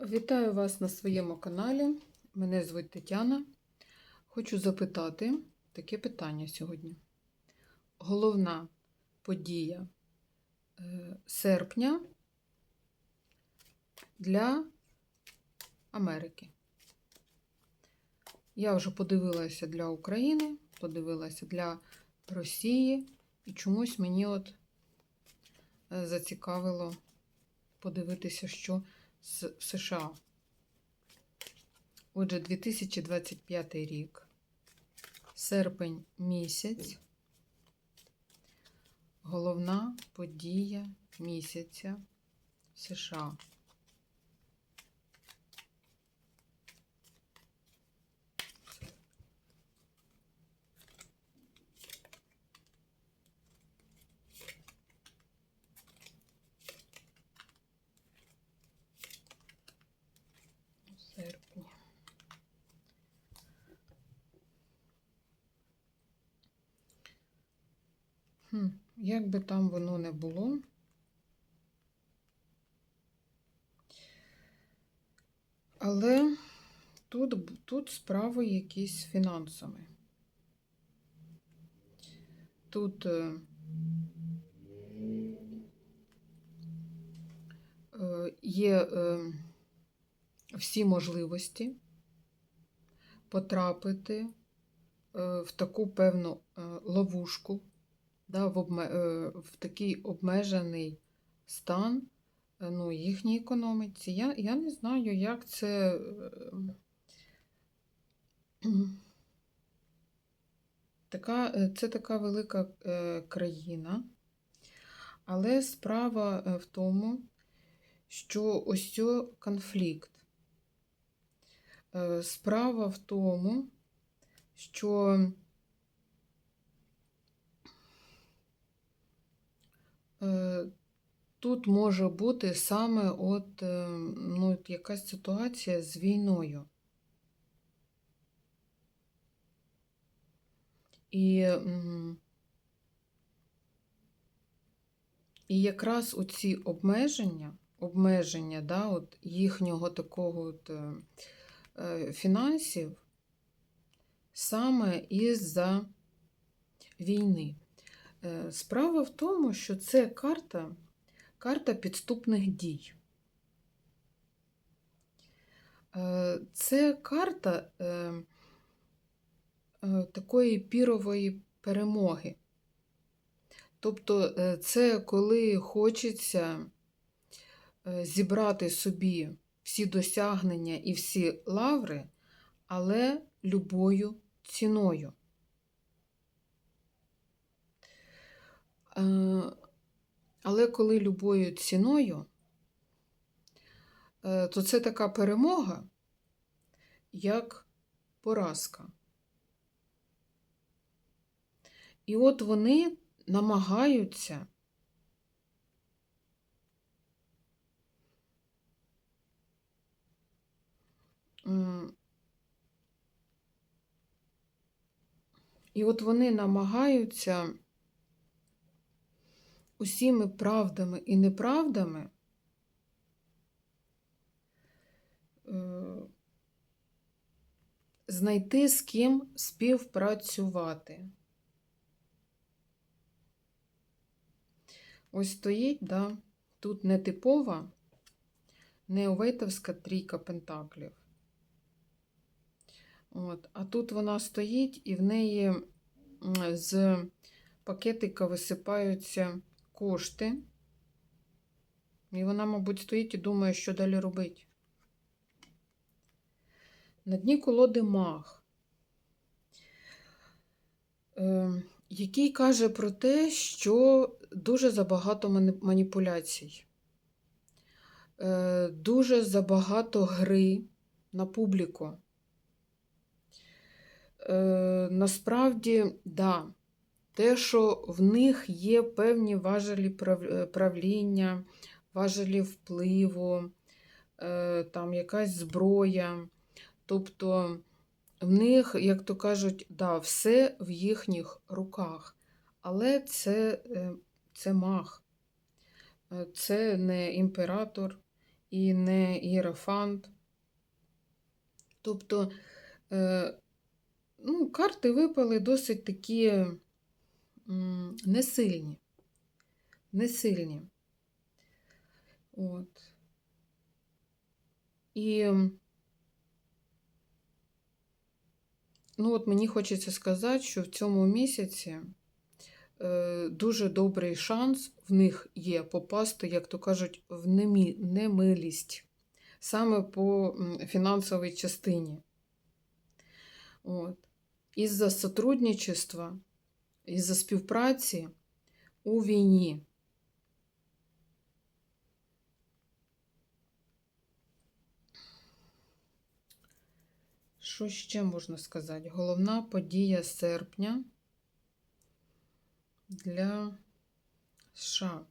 Вітаю вас на своєму каналі. Мене звуть Тетяна. Хочу запитати таке питання сьогодні. Головна подія е, серпня для Америки. Я вже подивилася для України, подивилася для Росії, і чомусь мені от е, зацікавило подивитися, що з США. Отже, 2025 рік, серпень місяць, головна подія місяця США. У серпні. Хм, як би там воно не було. Але тут, тут справи якісь фінансами. Тут е, е, є е, можливості потрапити е, в таку певну е, ловушку, да, в, обме, е, в такий обмежений стан ну, їхній економіці. Я, я не знаю, як це. Така, це така велика країна, але справа в тому, що ось конфлікт. Е, Справа в тому, що е, тут може бути саме от, е, ну, якась ситуація з війною. І, і якраз оці обмеження, обмеження да, от їхнього такого от, фінансів саме із-за війни. Е, Справа в тому, що це карта, карта підступних дій. Це карта е, е, такої пірової перемоги. Тобто це коли хочеться зібрати собі всі досягнення і всі лаври, але любою ціною. Е, Але коли любою ціною, е, то це така перемога, як поразка. І от вони намагаються і от вони намагаються усіми правдами і неправдами е, знайти з ким співпрацювати. Ось стоїть, да, тут не типова, не Оветовська трійка пентаклів. От, а тут вона стоїть і в неї з пакетика висипаються кошти. І вона, мабуть, стоїть і думає, що далі робити. На дні колоди маг, е, який каже про те, що дуже забагато маніпуляцій, е, дуже забагато гри на публіку. Е, насправді, да, те, що в них є певні важелі е, правління, важелі впливу, е, там якась зброя. Тобто в них, як то кажуть, да, все в їхніх руках. Але це, е, це маг. Е, Це не імператор і не іерофант. Тобто, ну, карти випали досить такі несильні. Несильні. От. І ну, от мені хочеться сказати, що в цьому місяці е, дуже добрий шанс в них є попасти, як то кажуть, в немі, немилість саме по фінансовій частині. От. Із-за сотрудничества, із-за співпраці у війні. Що ще можна сказати? Головна подія серпня для США.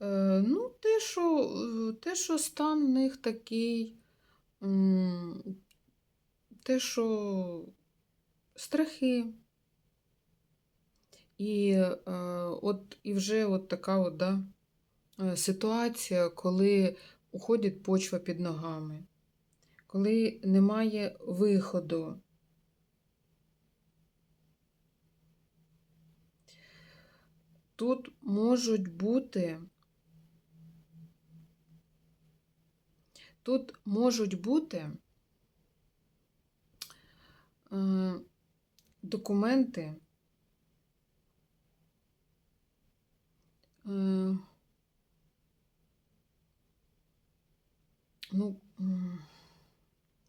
Е, ну, те, що, те, що стан в них такий, те, що страхи. І, е, от, і вже от така от, да, е, ситуація, коли уходить почва під ногами, коли немає виходу. Тут можуть бути Тут можуть бути е, документи, е, ну,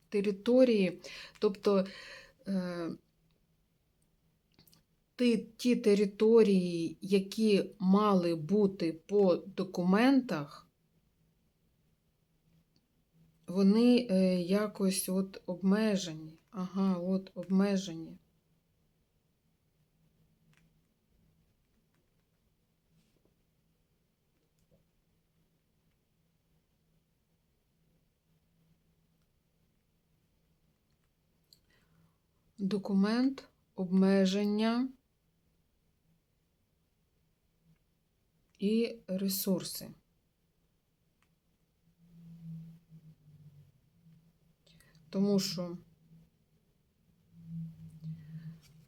території, тобто е, ті, території, які мали бути по документах, вони е, якось от обмежені. Ага, от обмежені. Документ, обмеження і ресурси. Тому що,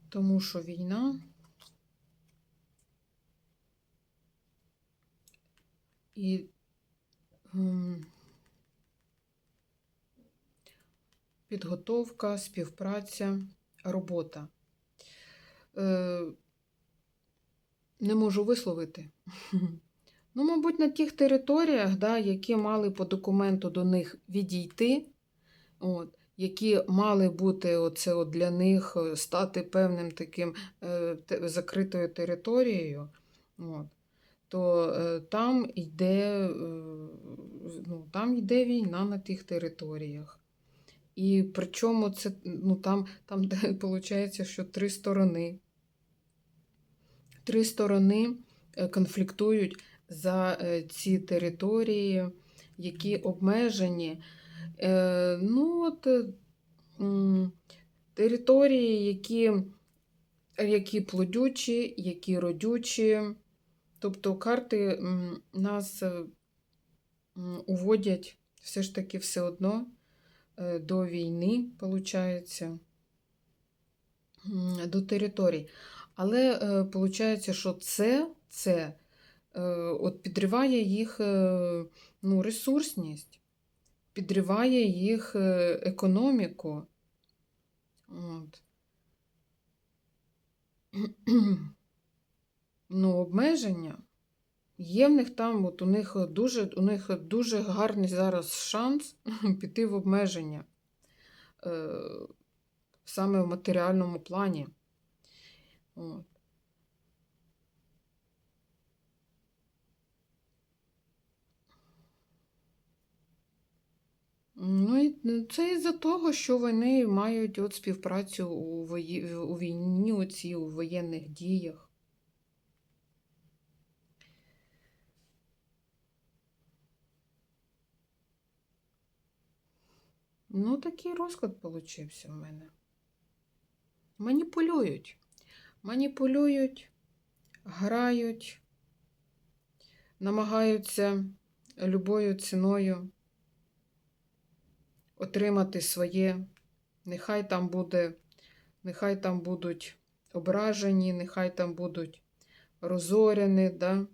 тому що війна і підготовка, співпраця, робота. Е, не можу висловити. Ну, мабуть, на тих територіях, да, які мали по документу до них відійти, от, які мали бути оце от для них е, стати певним таким е, закритою територією, от, то е, там йде, е, ну, там йде війна на тих територіях. І причому це, ну, там, там де, виходить, що три сторони. Три сторони е, конфліктують за е, ці території, які обмежені. Е, Ну, от, території, які, які плодючі, які родючі. Тобто карти нас уводять все ж таки все одно до війни, виходить, до територій. Але виходить, що це, це е, от підриває їх е, ну, ресурсність підриває їх е, економіку. От. Ну, обмеження. Є в них там, от у них дуже у них дуже гарний зараз шанс піти в обмеження е, саме в матеріальному плані. От. Ну, і це із-за того, що вони мають от співпрацю у, вої... у війні, оці, у воєнних діях. Ну, такий розклад получився в мене. Маніпулюють. Маніпулюють, грають, намагаються любою ціною отримати своє. Нехай там буде, нехай там будуть ображені, нехай там будуть розоряні, да?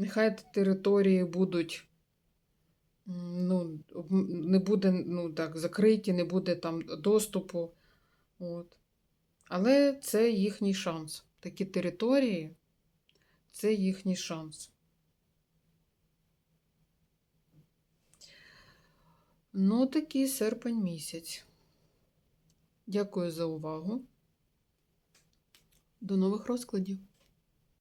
нехай території будуть, ну, не буде ну, так, закриті, не буде там доступу. От. Але це їхній шанс. Такі території це їхній шанс. Ну, такий серпень місяць. Дякую за увагу. До нових розкладів.